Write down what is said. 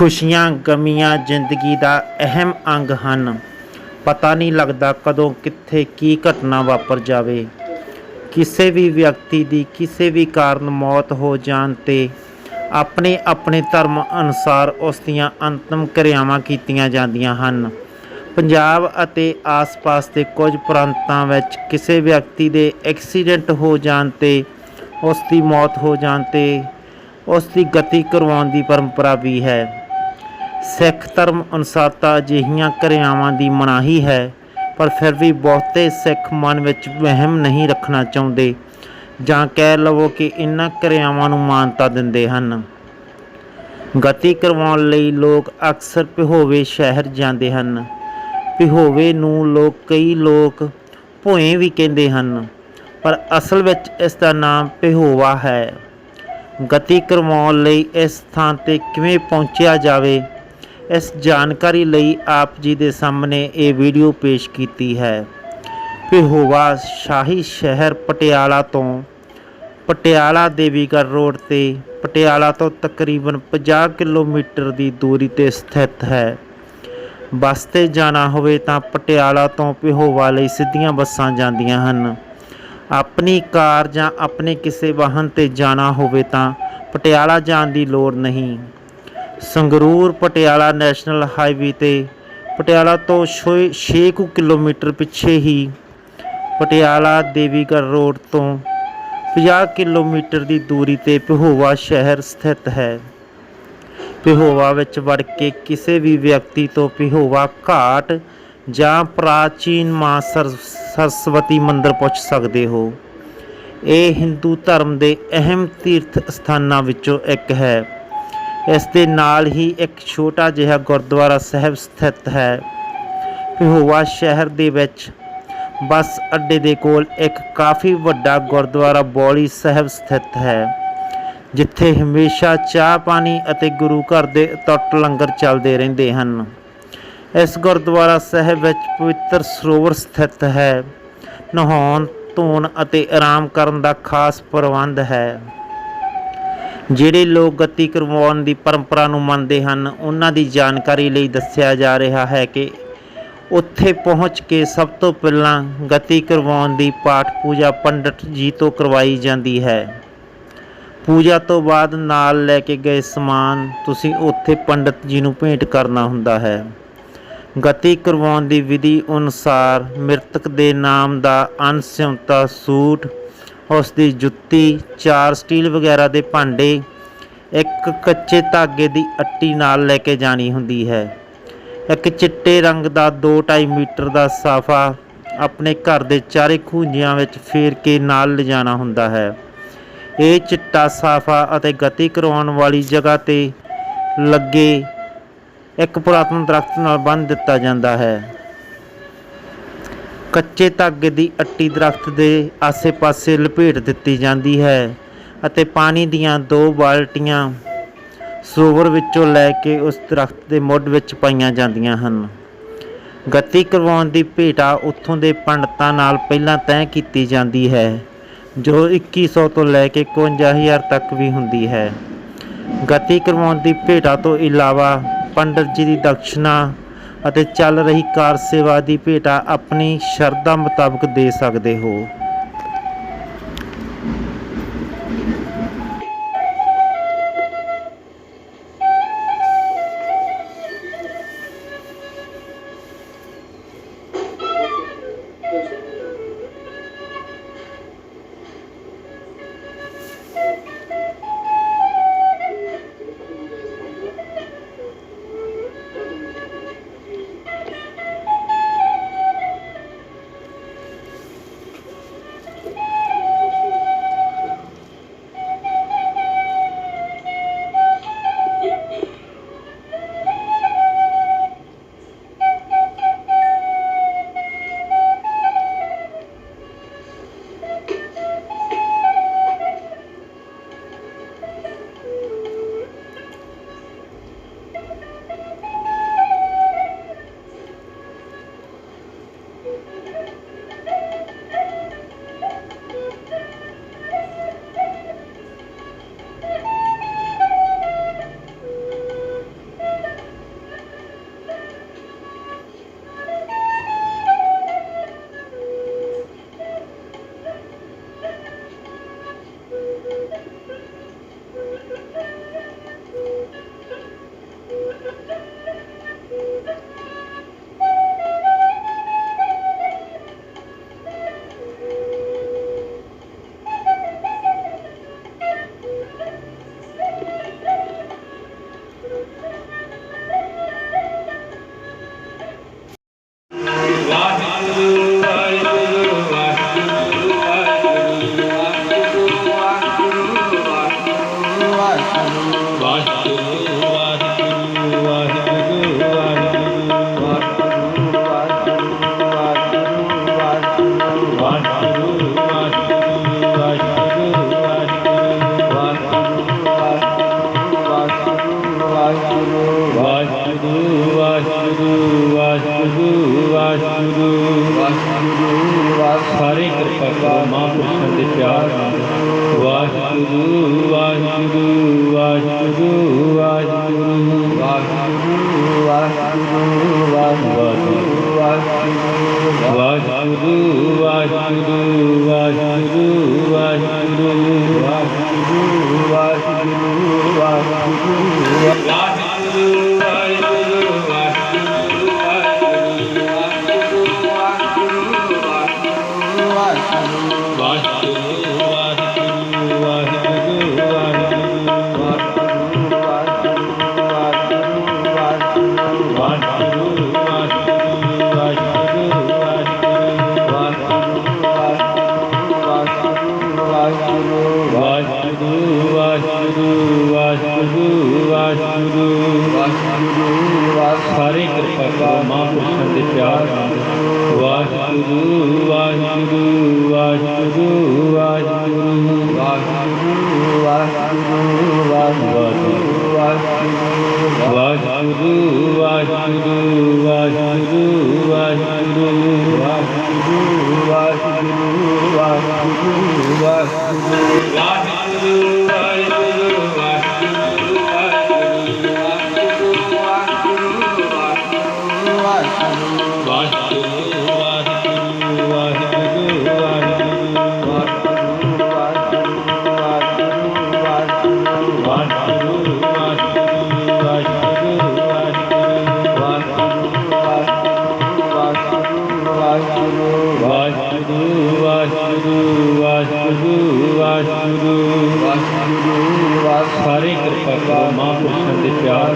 ਖੁਸ਼ੀਆਂ, ਗਮੀਆਂ ਜ਼ਿੰਦਗੀ ਦਾ ਅਹਿਮ ਅੰਗ ਹਨ। ਪਤਾ ਨਹੀਂ ਲੱਗਦਾ ਕਦੋਂ ਕਿੱਥੇ ਕੀ ਘਟਨਾ ਵਾਪਰ ਜਾਵੇ। ਕਿਸੇ ਵੀ ਵਿਅਕਤੀ ਦੀ ਕਿਸੇ ਵੀ ਕਾਰਨ ਮੌਤ ਹੋ ਜਾਣ ਤੇ ਆਪਣੇ ਆਪਣੇ ਧਰਮ ਅਨੁਸਾਰ ਉਸ ਦੀਆਂ ਅੰਤਮ ਕਿਰਿਆਵਾਂ ਕੀਤੀਆਂ ਜਾਂਦੀਆਂ ਹਨ। ਪੰਜਾਬ ਅਤੇ ਆਸ-ਪਾਸ ਦੇ ਕੁਝ ਪ੍ਰਾਂਤਾਂ ਵਿੱਚ ਕਿਸੇ ਵਿਅਕਤੀ ਦੇ ਐਕਸੀਡੈਂਟ ਹੋ ਜਾਣ ਤੇ ਉਸ ਦੀ ਮੌਤ ਹੋ ਜਾਣ ਤੇ ਉਸ ਦੀ ਗਤੀ ਕਰਵਾਉਣ ਦੀ ਪਰੰਪਰਾ ਵੀ ਹੈ। ਸਿੱਖ ਧਰਮ ਅਨੁਸਾਰ ਤਾਂ ਅਜਿਹੀਆਂ ਕਿਰਿਆਵਾਂ ਦੀ ਮਨਾਹੀ ਹੈ, ਪਰ ਫਿਰ ਵੀ ਬਹੁਤੇ ਸਿੱਖ ਮਨ ਵਿੱਚ ਵਹਿਮ ਨਹੀਂ ਰੱਖਣਾ ਚਾਹੁੰਦੇ ਜਾਂ ਕਹਿ ਲਵੋ ਕਿ ਇਹਨਾਂ ਕਿਰਿਆਵਾਂ ਨੂੰ ਮਾਨਤਾ ਦਿੰਦੇ ਹਨ। ਗਤੀ ਕਰਵਾਉਣ ਲਈ ਲੋਕ ਅਕਸਰ ਪਿਹੋਵੇ ਸ਼ਹਿਰ ਜਾਂਦੇ ਹਨ। ਪਿਹੋਵੇ ਨੂੰ ਲੋਕ ਕਈ ਲੋਕ ਭੋਏ ਵੀ ਕਹਿੰਦੇ ਹਨ, ਪਰ ਅਸਲ ਵਿੱਚ ਇਸ ਦਾ ਨਾਮ ਪਿਹੋਵਾ ਹੈ। ਗਤੀ ਕਰਵਾਉਣ ਲਈ ਇਸ ਥਾਂ ਤੇ ਕਿਵੇਂ ਪਹੁੰਚਿਆ ਜਾਵੇ ਇਸ ਜਾਣਕਾਰੀ ਲਈ ਆਪ ਜੀ ਦੇ ਸਾਹਮਣੇ ਇਹ ਵੀਡੀਓ ਪੇਸ਼ ਕੀਤੀ ਹੈ। ਪਿਹੋਵਾ ਸ਼ਾਹੀ ਸ਼ਹਿਰ ਪਟਿਆਲਾ ਤੋਂ। ਪਟਿਆਲਾ ਦੇਵੀਗੜ੍ਹ ਰੋਡ ਤੇ। ਪਟਿਆਲਾ ਤੋਂ ਤਕਰੀਬਨ 50 ਕਿਲੋਮੀਟਰ ਦੀ ਦੂਰੀ ਤੇ ਸਥਿਤ ਹੈ। ਬੱਸ ਤੇ ਜਾਣਾ ਹੋਵੇ ਤਾਂ ਪਟਿਆਲਾ ਤੋਂ ਪਿਹੋਵਾ ਲਈ ਸਿੱਧੀਆਂ ਬੱਸਾਂ ਜਾਂਦੀਆਂ ਹਨ। ਆਪਣੀ ਕਾਰ ਜਾਂ ਆਪਣੇ ਕਿਸੇ ਵਾਹਨ ਤੇ ਜਾਣਾ ਹੋਵੇ ਤਾਂ ਪਟਿਆਲਾ ਜਾਣ ਦੀ ਲੋੜ ਨਹੀਂ। ਸੰਗਰੂਰ ਪਟਿਆਲਾ ਨੈਸ਼ਨਲ ਹਾਈਵੇ ਤੇ ਪਟਿਆਲਾ ਤੋਂ 6 ਕਿਲੋਮੀਟਰ ਪਿੱਛੇ ਹੀ ਪਟਿਆਲਾ ਦੇਵੀਗੜ੍ਹ ਰੋਡ ਤੋਂ 50 ਕਿਲੋਮੀਟਰ ਦੀ ਦੂਰੀ ਤੇ ਪਿਹੋਵਾ ਸ਼ਹਿਰ ਸਥਿਤ ਹੈ। ਪਿਹੋਵਾ ਵਿੱਚ ਵੜ ਕੇ ਕਿਸੇ ਵੀ ਵਿਅਕਤੀ ਤੋਂ ਪਿਹੋਵਾ ਘਾਟ ਜਾਂ ਪ੍ਰਾਚੀਨ ਮਾਂ ਸਰਸਵਤੀ ਮੰਦਿਰ ਪੁੱਛ ਸਕਦੇ ਹੋ। ਇਹ ਹਿੰਦੂ ਧਰਮ ਦੇ ਅਹਿਮ ਤੀਰਥ ਸਥਾਨਾਂ ਵਿੱਚੋਂ ਇੱਕ ਹੈ। ਇਸ ਦੇ ਨਾਲ ਹੀ ਇੱਕ ਛੋਟਾ ਜਿਹਾ ਗੁਰਦੁਆਰਾ ਸਾਹਿਬ ਸਥਿਤ ਹੈ। ਪਿਹੋਵਾ ਸ਼ਹਿਰ ਦੇ ਵਿੱਚ ਬੱਸ ਅੱਡੇ ਦੇ ਕੋਲ ਇੱਕ ਕਾਫੀ ਵੱਡਾ ਗੁਰਦੁਆਰਾ ਬੌਲੀ ਸਾਹਿਬ ਸਥਿਤ ਹੈ, ਜਿੱਥੇ ਹਮੇਸ਼ਾ ਚਾਹ ਪਾਣੀ ਅਤੇ ਗੁਰੂ ਘਰ ਦੇ ਟੁੱਟ ਲੰਗਰ ਚੱਲਦੇ ਰਹਿੰਦੇ ਹਨ। ਇਸ ਗੁਰਦੁਆਰਾ ਸਾਹਿਬ ਵਿੱਚ ਪਵਿੱਤਰ ਸਰੋਵਰ ਸਥਿਤ ਹੈ। ਨਹਾਉਣ, ਧੋਣ ਅਤੇ ਆਰਾਮ ਕਰਨ ਦਾ ਖਾਸ ਪ੍ਰਬੰਧ ਹੈ। ਜਿਹੜੇ ਲੋਕ ਗਤੀ ਕਰਵਾਉਣ ਦੀ ਪਰੰਪਰਾ ਨੂੰ ਮੰਨਦੇ ਹਨ, ਉਹਨਾਂ ਦੀ ਜਾਣਕਾਰੀ ਲਈ ਦੱਸਿਆ ਜਾ ਰਿਹਾ ਹੈ ਕਿ ਉੱਥੇ ਪਹੁੰਚ ਕੇ ਸਭ ਤੋਂ ਪਹਿਲਾਂ ਗਤੀ ਕਰਵਾਉਣ ਦੀ ਪਾਠ ਪੂਜਾ ਪੰਡਤ ਜੀ ਤੋਂ ਕਰਵਾਈ ਜਾਂਦੀ ਹੈ। ਪੂਜਾ ਤੋਂ ਬਾਅਦ ਨਾਲ ਲੈ ਕੇ ਗਏ ਸਮਾਨ ਤੁਸੀਂ ਉੱਥੇ ਪੰਡਤ ਜੀ ਨੂੰ ਭੇਂਟ ਕਰਨਾ ਹੁੰਦਾ ਹੈ। ਗਤੀ ਕਰਵਾਉਣ ਦੀ ਵਿਧੀ ਅਨੁਸਾਰ ਮ੍ਰਿਤਕ ਦੇ ਨਾਮ ਦਾ ਅਨਸਿਉਂਤਾ ਸੂਟ ਉਸ ਦੀ ਜੁੱਤੀ, ਚਾਰ ਸਟੀਲ ਵਗੈਰਾ ਦੇ ਭਾਂਡੇ, ਇੱਕ ਕੱਚੇ ਧਾਗੇ ਦੀ ਅੱਟੀ ਨਾਲ ਲੈ ਕੇ ਜਾਣੀ ਹੁੰਦੀ ਹੈ। ਇੱਕ ਚਿੱਟੇ ਰੰਗ ਦਾ 2.5 ਮੀਟਰ ਦਾ ਸਾਫਾ ਆਪਣੇ ਘਰ ਦੇ ਚਾਰੇ ਖੂੰਜਿਆਂ ਵਿੱਚ ਫੇਰ ਕੇ ਨਾਲ ਲਿਜਾਣਾ ਹੁੰਦਾ ਹੈ। ਇਹ ਚਿੱਟਾ ਸਾਫਾ ਅਤੇ ਗਤੀ ਕਰਵਾਉਣ ਵਾਲੀ ਜਗ੍ਹਾ ਤੇ ਲੱਗੇ ਇੱਕ ਪੁਰਾਤਨ ਦਰਖਤ ਨਾਲ ਬੰਨ੍ਹ ਦਿੱਤਾ ਜਾਂਦਾ ਹੈ। ਕੱਚੇ ਧਾਗੇ ਦੀ ਅੱਟੀ ਦਰਖਤ ਦੇ ਆਸੇ-ਪਾਸੇ ਲਪੇਟ ਦਿੱਤੀ ਜਾਂਦੀ ਹੈ ਅਤੇ ਪਾਣੀ ਦੀਆਂ ਦੋ ਬਾਲਟੀਆਂ ਸਰੋਵਰ ਵਿੱਚੋਂ ਲੈ ਕੇ ਉਸ ਦਰਖਤ ਦੇ ਮੁੱਢ ਵਿੱਚ ਪਾਈਆਂ ਜਾਂਦੀਆਂ ਹਨ। ਗਤੀ ਕਰਵਾਉਣ ਦੀ ਭੇਟਾ ਉੱਥੋਂ ਦੇ ਪੰਡਤਾਂ ਨਾਲ ਪਹਿਲਾਂ ਤੈਅ ਕੀਤੀ ਜਾਂਦੀ ਹੈ, ਜੋ 2100 ਤੋਂ ਲੈ ਕੇ 51000 ਤੱਕ ਵੀ ਹੁੰਦੀ ਹੈ। ਗਤੀ ਕਰਵਾਉਣ ਦੀ ਭੇਟਾ ਤੋਂ ਇਲਾਵਾ ਪੰਡਤ ਜੀ ਦੀ ਦਕਸ਼ਨਾ ਅਤੇ ਚੱਲ ਰਹੀ ਕਾਰ ਸੇਵਾ ਦੀ ਭੇਟਾ ਆਪਣੀ ਸ਼ਰਧਾ ਮੁਤਾਬਕ ਦੇ ਸਕਦੇ ਹੋ। ਅਤੇ ਪਿਆਰ ਵਾਹਿਗੁਰੂ ਵਾਹਿਗੁਰੂ ਵਾਹਿਗੁਰੂ। ਵਾਹਿਗੁਰੂ ਸਾਰੇ ਕਿਰਪਾ ਕਰੋ ਮਹਾਂਪੁਰਸ਼ਾਂ ਦੇ ਪਿਆਰ ਨਾਲ। ਵਾਹਿਗੁਰੂ ਵਾਹਿਗੁਰੂ। ਵਾਹਿਗੁਰੂ ਵਾਹਿਗੁਰੂ ਵਾਹਿਗੁਰੂ ਵਾਹਿਗੁਰੂ। ਵਾਹਿਗੁਰੂ ਵਾਹਿਗੁਰੂ ਵਾਹਿਗੁਰੂ। ਮਾਂ ਪੁੱਤਰ ਦੇ ਪਿਆਰ